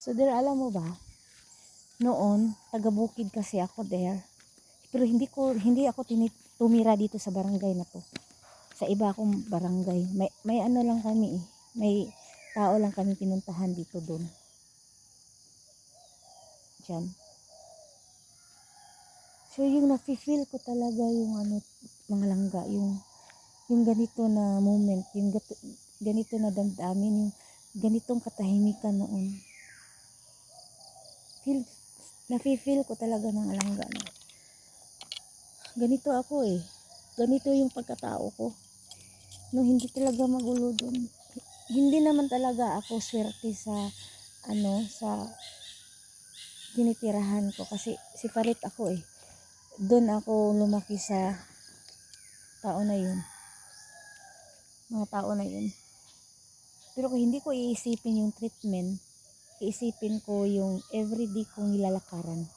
So there, alam mo ba, noon, taga-bukid kasi ako there. Pero hindi ko hindi ako tumira dito sa barangay na to. Sa iba akong barangay. May may ano lang kami eh. May tao lang kami pinuntahan dito doon. Diyan. So yung nafe-feel ko talaga yung ano mga langga, yung yung ganito na moment, yung gato- ganito na damdamin, yung ganitong katahimikan noon. Feel, nafe-feel ko talaga ng alangga na ganito ako eh. Ganito yung pagkatao ko. No, hindi talaga magulo dun. Hindi naman talaga ako swerte sa ano, sa tinitirahan ko kasi si Parit ako eh. Doon ako lumaki sa tao na yun. Mga tao na yun. Pero hindi ko iisipin yung treatment, iisipin ko yung everyday kong nilalakaran.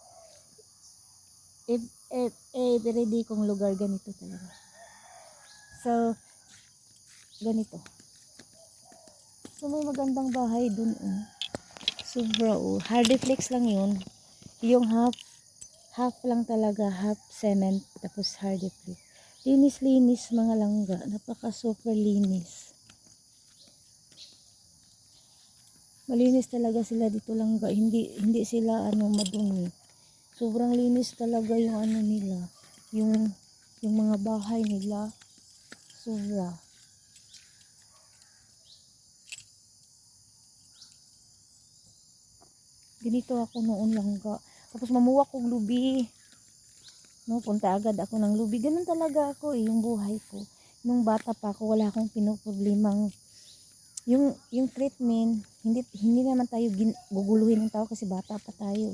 Ev- everyday kong lugar ganito talaga. So, ganito. So, may magandang bahay dun. Oh. Sobra oh. Hardiflex lang yun. Yung half, half lang talaga, half cement, tapos hardiflex. Linis-linis mga langga. Napaka super linis. Malinis talaga sila dito langga. Hindi, hindi sila ano madumi. Sobrang linis talaga yung ano nila. Yung, yung mga bahay nila. Sobra. Ganito ako noon langga. Tapos mamuwa kong lubi. No, punta agad ako ng lubi. Ganun talaga ako eh, yung buhay ko. Nung bata pa ako, wala akong pinoproblemang yung yung treatment, hindi hindi naman tayo gin, guguluhin ng tao kasi bata pa tayo.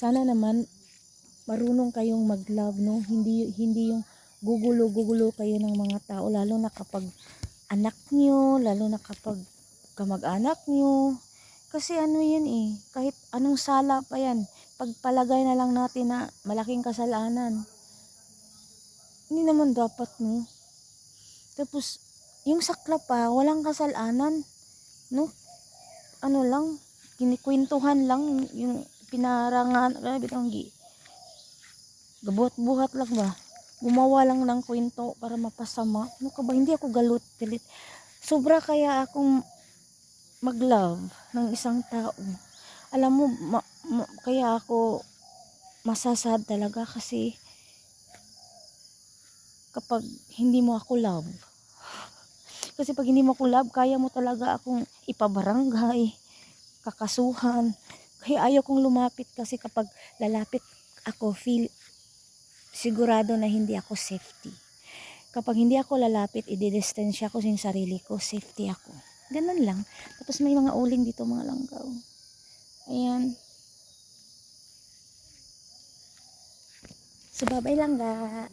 Sana naman marunong kayong mag-love, no? Hindi hindi yung gugulo-gugulo kayo ng mga tao lalo na kapag anak nyo, lalo na kapag kamag-anak nyo. Kasi ano yan eh, kahit anong sala pa yan, pagpalagay na lang natin na malaking kasalanan. Hindi naman dapat, no? Tapos, yung sakla pa, walang kasalanan. No? Ano lang, kinikwentuhan lang, yung pinarangan, grabe ang gi. Gabuhat-buhat lang ba? Gumawa lang ng kwento para mapasama. Ano ka ba? Hindi ako galut, galit. Sobra kaya akong mag-love ng isang tao. Alam mo, ma- ma- kaya ako masasad talaga kasi kapag hindi mo ako love, kasi pag hindi mo ko love, kaya mo talaga akong ipabarangay, kakasuhan. Kaya ayaw kong lumapit kasi kapag lalapit ako, feel sigurado na hindi ako safety. Kapag hindi ako lalapit, i-distance ko sa sarili ko, safety ako. Ganun lang. Tapos may mga uling dito, mga langgaw. Ayan. So, babay lang ga.